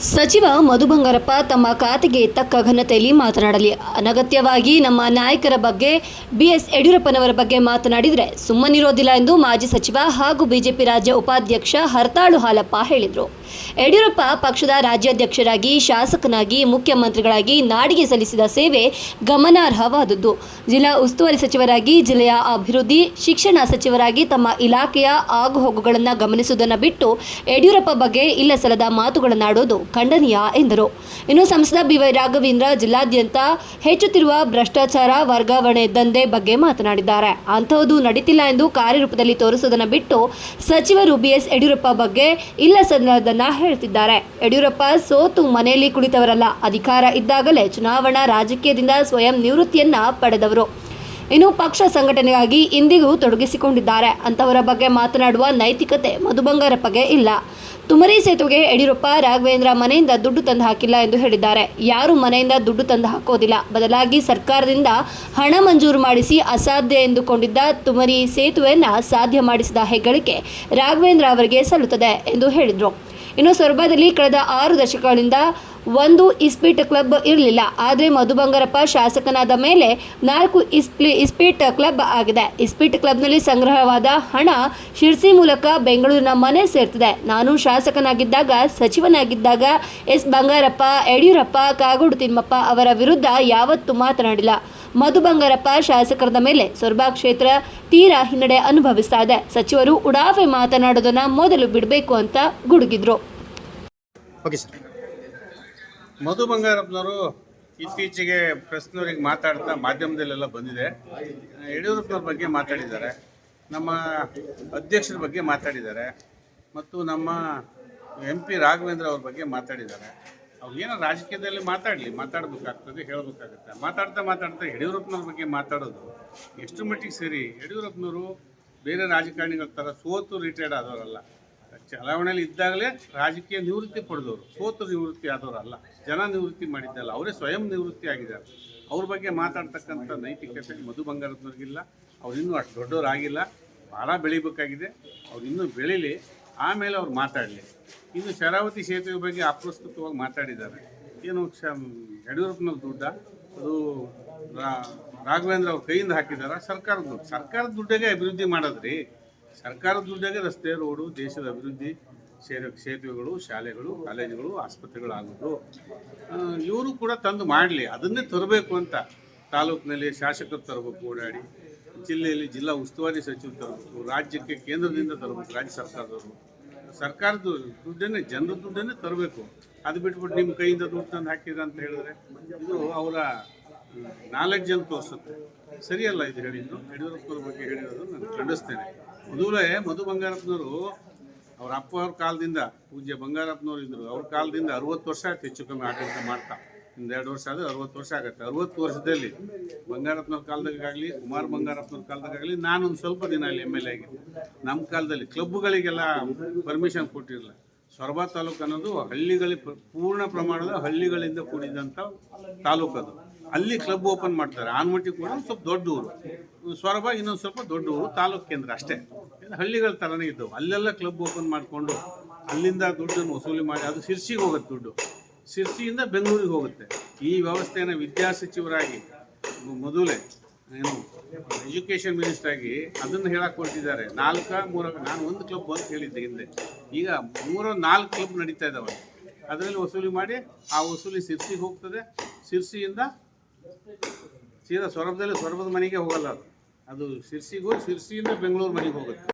ಸಚಿವ ಮಧು ಬಂಗಾರಪ್ಪ ತಮ್ಮ ಖಾತೆಗೆ ತಕ್ಕ ಘನತೆಯಲ್ಲಿ ಮಾತನಾಡಲಿ. ಅನಗತ್ಯವಾಗಿ ನಮ್ಮ ನಾಯಕರ ಬಗ್ಗೆ ಬಿಎಸ್ ಯಡಿಯೂರಪ್ಪನವರ ಬಗ್ಗೆ ಮಾತನಾಡಿದರೆ ಸುಮ್ಮನಿರೋದಿಲ್ಲ ಎಂದು ಮಾಜಿ ಸಚಿವ ಹಾಗೂ ಬಿಜೆಪಿ ರಾಜ್ಯ ಉಪಾಧ್ಯಕ್ಷ ಹರ್ತಾಳು ಹಾಲಪ್ಪ ಹೇಳಿದರು. ಯಡಿಯೂರಪ್ಪ ಪಕ್ಷದ ರಾಜ್ಯಾಧ್ಯಕ್ಷರಾಗಿ, ಶಾಸಕನಾಗಿ, ಮುಖ್ಯಮಂತ್ರಿಗಳಾಗಿ ನಾಡಿಗೆ ಸಲ್ಲಿಸಿದ ಸೇವೆ ಗಮನಾರ್ಹವಾದದ್ದು. ಜಿಲ್ಲಾ ಉಸ್ತುವಾರಿ ಸಚಿವರಾಗಿ, ಜಿಲ್ಲೆಯ ಅಭಿವೃದ್ಧಿ, ಶಿಕ್ಷಣ ಸಚಿವರಾಗಿ ತಮ್ಮ ಇಲಾಖೆಯ ಆಗುಹೋಗುಗಳನ್ನು ಗಮನಿಸುವುದನ್ನು ಬಿಟ್ಟು ಯಡಿಯೂರಪ್ಪ ಬಗ್ಗೆ ಇಲ್ಲಸಲ್ಲದ ಮಾತುಗಳನ್ನಾಡೋದು ಖಂಡನೀಯ ಎಂದರು. ಇನ್ನು ಸಂಸದ ಬಿವೈ ರಾಘವೇಂದ್ರ ಜಿಲ್ಲಾದ್ಯಂತ ಹೆಚ್ಚುತ್ತಿರುವ ಭ್ರಷ್ಟಾಚಾರ ವರ್ಗಾವಣೆ ದಂಧೆ ಬಗ್ಗೆ ಮಾತನಾಡಿದ್ದಾರೆ. ಅಂಥದ್ದು ನಡೀತಿಲ್ಲ ಎಂದು ಕಾರ್ಯರೂಪದಲ್ಲಿ ತೋರಿಸುವುದನ್ನು ಬಿಟ್ಟು ಸಚಿವರು ಬಿಎಸ್ ಯಡಿಯೂರಪ್ಪ ಬಗ್ಗೆ ಇಲ್ಲ ಸದನದನ್ನ ಹೇಳ್ತಿದ್ದಾರೆ. ಯಡಿಯೂರಪ್ಪ ಸೋತು ಮನೆಯಲ್ಲಿ ಕುಳಿತವರಲ್ಲ, ಅಧಿಕಾರ ಇದ್ದಾಗಲೇ ಚುನಾವಣಾ ರಾಜಕೀಯದಿಂದ ಸ್ವಯಂ ನಿವೃತ್ತಿಯನ್ನ ಪಡೆದವರು. ಇನ್ನು ಪಕ್ಷ ಸಂಘಟನೆಗಾಗಿ ಇಂದಿಗೂ ತೊಡಗಿಸಿಕೊಂಡಿದ್ದಾರೆ. ಅಂತವರ ಬಗ್ಗೆ ಮಾತನಾಡುವ ನೈತಿಕತೆ ಮಧು ಬಂಗಾರಪ್ಪಗೆ ಇಲ್ಲ. ತುಮರಿ ಸೇತುವೆಗೆ ಯಡಿಯೂರಪ್ಪ, ರಾಘವೇಂದ್ರ ಮನೆಯಿಂದ ದುಡ್ಡು ತಂದು ಹಾಕಿಲ್ಲ ಎಂದು ಹೇಳಿದ್ದಾರೆ. ಯಾರು ಮನೆಯಿಂದ ದುಡ್ಡು ತಂದು ಹಾಕೋದಿಲ್ಲ. ಬದಲಾಗಿ ಸರ್ಕಾರದಿಂದ ಹಣ ಮಂಜೂರು ಮಾಡಿಸಿ ಅಸಾಧ್ಯ ಎಂದುಕೊಂಡಿದ್ದ ತುಮರಿ ಸೇತುವೆಯನ್ನು ಸಾಧ್ಯ ಮಾಡಿಸಿದ ಹೆಗ್ಗಳಿಕೆ ರಾಘವೇಂದ್ರ ಅವರಿಗೆ ಸಲ್ಲುತ್ತದೆ ಎಂದು ಹೇಳಿದರು. ಇನ್ನು ಸೊರಬದಲ್ಲಿ ಕಳೆದ ಆರು ದಶಕಗಳಿಂದ ಒಂದು ಇಸ್ಪೀಟ್ ಕ್ಲಬ್ ಇರಲಿಲ್ಲ. ಆದರೆ ಮಧು ಬಂಗಾರಪ್ಪ ಶಾಸಕನಾದ ಮೇಲೆ ನಾಲ್ಕು ಇಸ್ಪಿ ಇಸ್ಪೀಟ್ ಕ್ಲಬ್ ಆಗಿದೆ. ಇಸ್ಪೀಟ್ ಕ್ಲಬ್ನಲ್ಲಿ ಸಂಗ್ರಹವಾದ ಹಣ ಶಿರ್ಸಿ ಮೂಲಕ ಬೆಂಗಳೂರಿನ ಮನೆ ಸೇರ್ತದೆ. ನಾನು ಶಾಸಕನಾಗಿದ್ದಾಗ, ಸಚಿವನಾಗಿದ್ದಾಗ ಎಸ್. ಬಂಗಾರಪ್ಪ, ಯಡಿಯೂರಪ್ಪ, ಕಾಗೋಡು ತಿಮ್ಮಪ್ಪ ಅವರ ವಿರುದ್ಧ ಯಾವತ್ತೂ ಮಾತನಾಡಿಲ್ಲ. ಮಧು ಬಂಗಾರಪ್ಪ ಶಾಸಕರದ ಮೇಲೆ ಸೊರಬಾ ಕ್ಷೇತ್ರ ತೀರಾ ಹಿನ್ನಡೆ ಅನುಭವಿಸ್ತಾ ಇದೆ. ಸಚಿವರು ಉಡಾಫೆ ಮಾತನಾಡೋದನ್ನ ಮೊದಲು ಬಿಡಬೇಕು ಅಂತ ಗುಡುಗಿದ್ರು. ಮಧು ಬಂಗಾರಪ್ಪನವರು ಇತ್ತೀಚೆಗೆ ಪ್ರೆಸ್ನವ್ರಿಗೆ ಮಾತಾಡ್ತಾ ಮಾಧ್ಯಮದಲ್ಲೆಲ್ಲ ಬಂದಿದೆ. ಯಡಿಯೂರಪ್ಪನವ್ರ ಬಗ್ಗೆ ಮಾತಾಡಿದ್ದಾರೆ. ನಮ್ಮ ಅಧ್ಯಕ್ಷರ ಬಗ್ಗೆ ಮಾತಾಡಿದ್ದಾರೆ. ಮತ್ತು ನಮ್ಮ ಎಂ ಪಿ ರಾಘವೇಂದ್ರ ಅವ್ರ ಬಗ್ಗೆ ಮಾತಾಡಿದ್ದಾರೆ. ಅವ್ರು ಏನೋ ರಾಜಕೀಯದಲ್ಲಿ ಮಾತಾಡಲಿ, ಮಾತಾಡಬೇಕಾಗ್ತದೆ, ಹೇಳಬೇಕಾಗುತ್ತೆ. ಮಾತಾಡ್ತಾ ಮಾತಾಡ್ತಾ ಯಡಿಯೂರಪ್ಪನವ್ರ ಬಗ್ಗೆ ಮಾತಾಡೋದು ಎಷ್ಟು ಮಟ್ಟಿಗೆ ಸರಿ? ಯಡಿಯೂರಪ್ಪನವರು ಬೇರೆ ರಾಜಕಾರಣಿಗಳ ಥರ ಸೋತು ರಿಟೈರ್ಡ್ ಆದವರಲ್ಲ. ಚಲಾವಣೆಯಲ್ಲಿ ಇದ್ದಾಗಲೇ ರಾಜಕೀಯ ನಿವೃತ್ತಿ ಪಡೆದವರು, ಸೋತು ನಿವೃತ್ತಿ ಆದವರು ಅಲ್ಲ ಜನ ನಿವೃತ್ತಿ ಮಾಡಿದ್ದಲ್ಲ, ಅವರೇ ಸ್ವಯಂ ನಿವೃತ್ತಿ ಆಗಿದ್ದಾರೆ. ಅವ್ರ ಬಗ್ಗೆ ಮಾತಾಡ್ತಕ್ಕಂಥ ನೈತಿಕತೆ ಮಧು ಬಂಗಾರದವ್ರಿಗಿಲ್ಲ, ಅವ್ರು ಇನ್ನೂ ಅಷ್ಟು ದೊಡ್ಡವರಾಗಿಲ್ಲ, ಭಾಳ ಬೆಳಿಬೇಕಾಗಿದೆ, ಅವ್ರು ಇನ್ನೂ ಬೆಳೀಲಿ, ಆಮೇಲೆ ಅವ್ರು ಮಾತಾಡಲಿ. ಇನ್ನು ಶರಾವತಿ ಸೇತುವೆ ಬಗ್ಗೆ ಅಪ್ರಸ್ತುತವಾಗಿ ಮಾತಾಡಿದ್ದಾರೆ. ಏನು ಕ್ಷ, ಯಡಿಯೂರಪ್ಪನವ್ರ ದುಡ್ಡ, ಅದು ರಾಘವೇಂದ್ರ ಅವ್ರ ಕೈಯಿಂದ ಹಾಕಿದ್ದಾರೆ? ಸರ್ಕಾರದ ದುಡ್ಡು. ಸರ್ಕಾರದ ದುಡ್ಡಿಗೆ ಅಭಿವೃದ್ಧಿ ಮಾಡೋದ್ರಿ. ಸರ್ಕಾರದ ದುಡ್ಡಾಗೆ ರಸ್ತೆ, ರೋಡು, ದೇಶದ ಅಭಿವೃದ್ಧಿ ಸೇರು ಸೇತುವೆಗಳು, ಶಾಲೆಗಳು, ಕಾಲೇಜುಗಳು, ಆಸ್ಪತ್ರೆಗಳು ಆಗೋದು. ಇವರು ಕೂಡ ತಂದು ಮಾಡಲಿ, ಅದನ್ನೇ ತರಬೇಕು ಅಂತ. ತಾಲೂಕಿನಲ್ಲಿ ಶಾಸಕರು ತರಬೇಕು ಓಡಾಡಿ, ಜಿಲ್ಲೆಯಲ್ಲಿ ಜಿಲ್ಲಾ ಉಸ್ತುವಾರಿ ಸಚಿವರು ತರಬೇಕು, ರಾಜ್ಯಕ್ಕೆ ಕೇಂದ್ರದಿಂದ ತರಬೇಕು, ರಾಜ್ಯ ಸರ್ಕಾರದವರು ಸರ್ಕಾರದ ದುಡ್ಡನ್ನೇ, ಜನರ ದುಡ್ಡನ್ನೇ ತರಬೇಕು. ಅದು ಬಿಟ್ಬಿಟ್ಟು ನಿಮ್ಮ ಕೈಯಿಂದ ದುಡ್ಡು ತಂದು ಹಾಕಿದ್ರೆ ಅಂತ ಹೇಳಿದ್ರೆ ಇದು ಅವರ ನಾಲೆಡ್ಜ್ ಅಂತ ತೋರಿಸುತ್ತೆ. ಸರಿಯಲ್ಲ ಇದು ಹೇಳಿದ್ದು? ಯಡಿಯೂರಪ್ಪನವ್ರ ಬಗ್ಗೆ ಹೇಳಿರೋದು ನಾನು ಖಂಡಿಸ್ತೇನೆ. ಮೊದಲೇ ಮಧು ಬಂಗಾರಪ್ಪನವರು, ಅವ್ರ ಅಪ್ಪ ಅವ್ರ ಕಾಲದಿಂದ, ಪೂಜ್ಯ ಬಂಗಾರಪ್ಪನವ್ರು ಇದ್ರು, ಅವ್ರ ಕಾಲದಿಂದ ಅರವತ್ತು ವರ್ಷ ಆಯ್ತು ಹೆಚ್ಚು ಕಮ್ಮಿ ಆಡಳಿತ ಮಾಡ್ತಾ. ಎರಡು ವರ್ಷ ಆದರೆ ಅರವತ್ತು ವರ್ಷ ಆಗುತ್ತೆ. ಅರವತ್ತು ವರ್ಷದಲ್ಲಿ ಬಂಗಾರಪ್ಪನವ್ರ ಕಾಲದಾಗಲಿ ಕುಮಾರ್ ಬಂಗಾರಪ್ಪನವ್ರ ಕಾಲದಾಗಲಿ ನಾನೊಂದು ಸ್ವಲ್ಪ ದಿನ ಅಲ್ಲಿ ಎಂ ಎಲ್ ಎ ಆಗಿದ್ದೆ. ನಮ್ಮ ಕಾಲದಲ್ಲಿ ಕ್ಲಬ್ಗಳಿಗೆಲ್ಲ ಪರ್ಮಿಷನ್ ಕೊಟ್ಟಿರಲಿಲ್ಲ. ಸೊರಬ ತಾಲೂಕು ಅನ್ನೋದು ಹಳ್ಳಿಗಳಿಗೆ ಪ್ರ- ಪೂರ್ಣ ಪ್ರಮಾಣದ ಹಳ್ಳಿಗಳಿಂದ ಕೂಡಿದಂಥ ತಾಲೂಕು ಅದು ಅಲ್ಲಿ ಕ್ಲಬ್ ಓಪನ್ ಮಾಡ್ತಾರೆ. ಆನ್ಮಟ್ಟಿ ಕೂಡ ಸ್ವಲ್ಪ ದೊಡ್ಡ ಊರು. ಸೊರಬ ಇನ್ನೊಂದು ಸ್ವಲ್ಪ ದೊಡ್ಡ ಊರು, ತಾಲೂಕು ಕೇಂದ್ರ ಅಷ್ಟೇ. ಹಳ್ಳಿಗಳ ಥರನೇ ಇದ್ದವು. ಅಲ್ಲೆಲ್ಲ ಕ್ಲಬ್ ಓಪನ್ ಮಾಡಿಕೊಂಡು ಅಲ್ಲಿಂದ ದುಡ್ಡನ್ನು ವಸೂಲಿ ಮಾಡಿ, ಅದು ಶಿರ್ಸಿಗೆ ಹೋಗುತ್ತೆ ದುಡ್ಡು. ಶಿರ್ಸಿಯಿಂದ ಬೆಂಗಳೂರಿಗೆ ಹೋಗುತ್ತೆ. ಈ ವ್ಯವಸ್ಥೆಯನ್ನು ವಿದ್ಯಾ ಸಚಿವರಾಗಿ ಮೊದಲೇ ಏನು ಎಜುಕೇಷನ್ ಮಿನಿಸ್ಟರ್ ಆಗಿ ಅದನ್ನು ಹೇಳಕ್ಕೆ ಹೊರಟಿದ್ದಾರೆ. ನಾಲ್ಕ, ಮೂರ, ನಾನು ಒಂದು ಕ್ಲಬ್ ಅಂತ ಹೇಳಿದ್ದೆ ಹಿಂದೆ. ಈಗ ಮೂರು, ನಾಲ್ಕು ಕ್ಲಬ್ ನಡೀತಾ ಇದ್ದಾವೆ ಅದರಲ್ಲಿ ವಸೂಲಿ ಮಾಡಿ, ಆ ವಸೂಲಿ ಸಿರ್ಸಿಗೆ ಹೋಗ್ತದೆ. ಸಿರ್ಸಿಯಿಂದ ಸೀದಾ ಸೊರಬದಲ್ಲಿ ಸೊರಬದ ಮನೆಗೆ ಹೋಗಲ್ಲ ಅದು. ಅದು ಶಿರ್ಸಿಗೂ ಶಿರ್ಸಿಯಿಂದ ಬೆಂಗಳೂರು ಮನೆಗೆ ಹೋಗುತ್ತೆ.